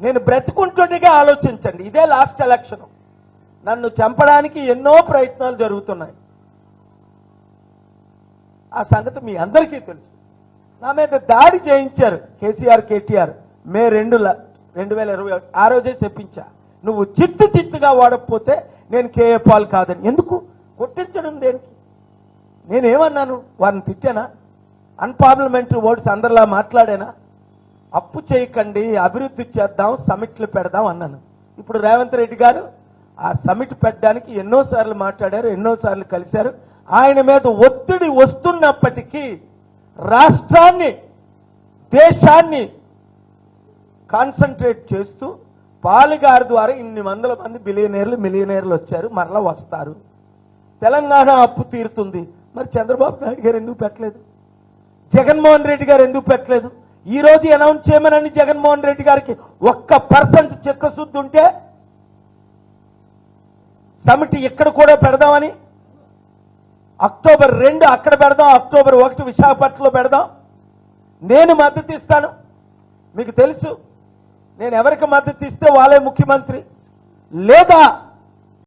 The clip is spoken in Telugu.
నేను బ్రతుకుంటుండగా ఆలోచించండి. ఇదే లాస్ట్ ఎలక్షన్ నన్ను చంపడానికి ఎన్నో ప్రయత్నాలు జరుగుతున్నాయి. ఆ సంగతి మీ అందరికీ తెలుసు. నా మీద దాడి చేయించారు కేసీఆర్ కేటీఆర్. మే రెండు రెండు వేల ఇరవై ఒకటి. ఆ రోజే చెప్పించా. నువ్వు చిత్తు చిత్తుగా వాడకపోతే నేను కేఏ పాల్ కాదని. ఎందుకు? కొట్టించడం దేనికి? నేనేమన్నాను? వారిని తిట్టానా? అన్పార్లమెంటరీ వర్డ్స్ అందరిలా మాట్లాడానా? అప్పు చేయకండి అభివృద్ధి చేద్దాం సమిట్లు పెడదాం అన్నాను. ఇప్పుడు రేవంత్ రెడ్డి గారు ఆ సమిట్ పెట్టడానికి ఎన్నోసార్లు మాట్లాడారు ఎన్నోసార్లు కలిశారు. ఆయన మీద ఒత్తిడి వస్తున్నప్పటికీ రాష్ట్రాన్ని దేశాన్ని కాన్సన్ట్రేట్ చేస్తూ పాలుగారు ద్వారా ఇన్ని వందల మంది బిలియనీర్లు మిలియనీర్లు వచ్చారు మరలా వస్తారు. తెలంగాణ అప్పు తీరుతుంది. మరి చంద్రబాబు నాయుడు గారు ఎందుకు పెట్టలేదు? జగన్మోహన్ రెడ్డి గారు ఎందుకు పెట్టలేదు? ఈ రోజు అనౌన్స్ చేయమనండి జగన్మోహన్ రెడ్డి గారికి ఒక్క పర్సెంట్ చిత్తశుద్ధి ఉంటే సమిటి ఇక్కడ కూడా పెడదామని అక్టోబర్ రెండు అక్కడ పెడదాం అక్టోబర్ ఒకటి విశాఖపట్నంలో పెడదాం. నేను మద్దతు ఇస్తాను. మీకు తెలుసు నేను ఎవరికి మద్దతు ఇస్తే వాళ్ళే ముఖ్యమంత్రి. లేదా